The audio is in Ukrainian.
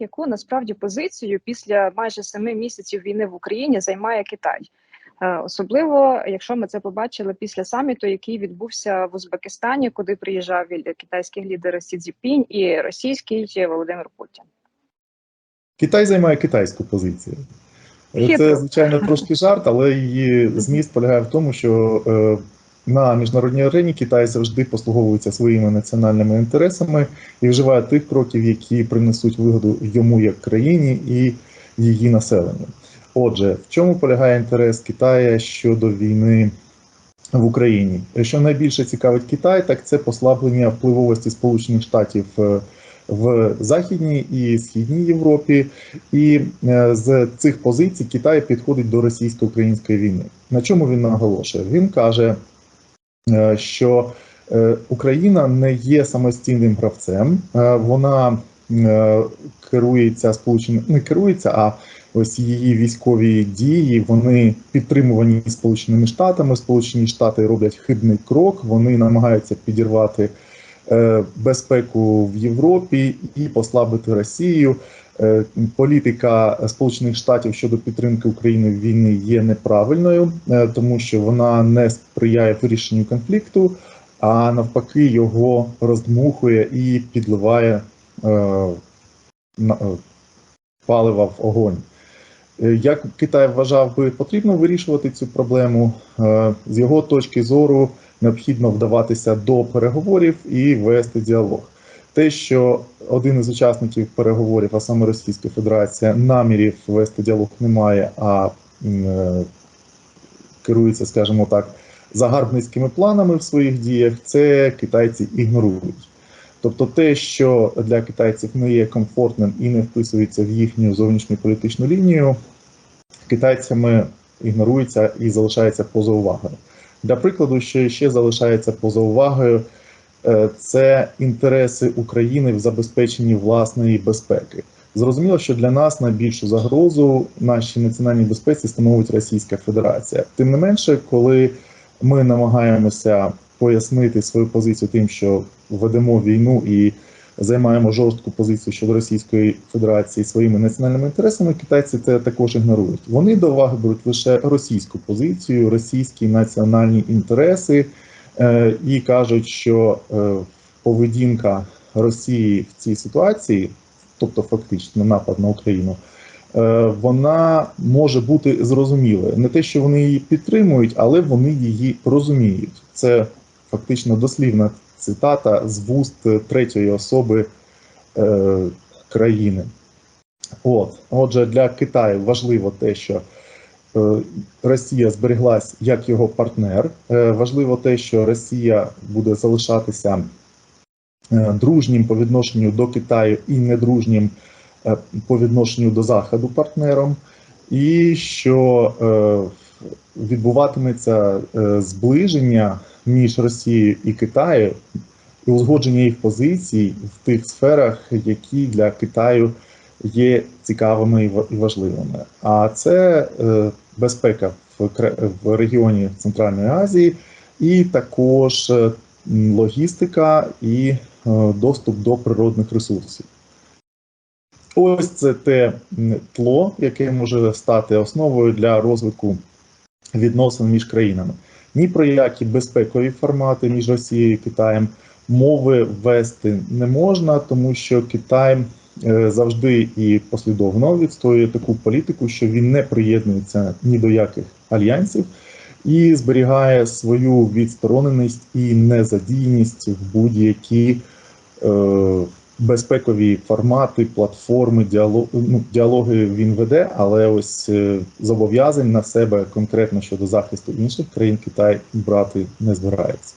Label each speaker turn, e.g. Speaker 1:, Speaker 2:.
Speaker 1: яку насправді позицію після майже семи місяців війни в Україні займає Китай. Е, Особливо, якщо ми це побачили після саміту, який відбувся в Узбекистані, куди приїжджав китайський лідер Сі Цзіпінь і російський Володимир Путін.
Speaker 2: Китай займає китайську позицію. Це, звичайно, трошки жарт, але її зміст полягає в тому, що е, на міжнародній арені Китай завжди послуговується своїми національними інтересами і вживає тих кроків, які принесуть вигоду йому як країні і її населенню. Отже, в чому полягає інтерес Китая щодо війни в Україні? Що найбільше цікавить Китай, так це послаблення впливовості Сполучених Штатів е, в Західній і Східній Європі, і е, з цих позицій Китай підходить до російсько-української війни. На чому він наголошує? Він каже, що е, Україна не є самостійним гравцем, е, вона е, керується сполученими не керується, а ось її військові дії вони підтримувані Сполученими Штатами. Сполучені Штати роблять хибний крок, вони намагаються підірвати е, безпеку в Європі і послабити Росію. Е, Політика Сполучених Штатів щодо підтримки України в війни є неправильною, е, тому що вона не сприяє вирішенню конфлікту, а навпаки, його роздмухує і підливає е, палива в огонь. Як Китай вважав би потрібно вирішувати цю проблему, з його точки зору необхідно вдаватися до переговорів і вести діалог. Те, що один із учасників переговорів, а саме Російська Федерація, намірів вести діалог не має, а е, керується, скажімо так, загарбницькими планами в своїх діях, це китайці ігнорують. Тобто те, що для китайців не є комфортним і не вписується в їхню зовнішню політичну лінію, китайцями ігнорується і залишається поза увагою. Для прикладу, що ще залишається поза увагою, це інтереси України в забезпеченні власної безпеки. Зрозуміло, що для нас найбільшу загрозу нашій національній безпеці становить Російська Федерація. Тим не менше, коли ми намагаємося пояснити свою позицію тим, що ведемо війну і займаємо жорстку позицію щодо Російської Федерації своїми національними інтересами, китайці це також ігнорують. Вони до уваги беруть лише російську позицію, російські національні інтереси е, і кажуть, що е, поведінка Росії в цій ситуації, тобто фактично напад на Україну. е, Вона може бути зрозумілою. Не те, що вони її підтримують, але вони її розуміють. Це фактично дослівна цитата з вуст третьої особи е, країни. От, отже, для Китаю важливо те, що е, Росія збереглась як його партнер. Е, важливо те, що Росія буде залишатися е, дружнім по відношенню до Китаю і недружнім е, по відношенню до Заходу партнером, і що е, відбуватиметься е, зближення між Росією і Китаєм і узгодження їх позицій в тих сферах, які для Китаю є цікавими і важливими. А це е, безпека в, регіоні Центральної Азії, і також е, логістика і е, доступ до природних ресурсів. Ось це те тло, яке може стати основою для розвитку відносин між країнами. Ні про які безпекові формати між Росією і Китаєм мови вести не можна, тому що Китай завжди і послідовно відстоює таку політику, що він не приєднується ні до яких альянсів і зберігає свою відстороненість і незадійність в будь-які е, безпекові формати, платформи, діалог, ну, діалоги він веде, але ось е, зобов'язань на себе конкретно щодо захисту інших країн Китай брати не збирається.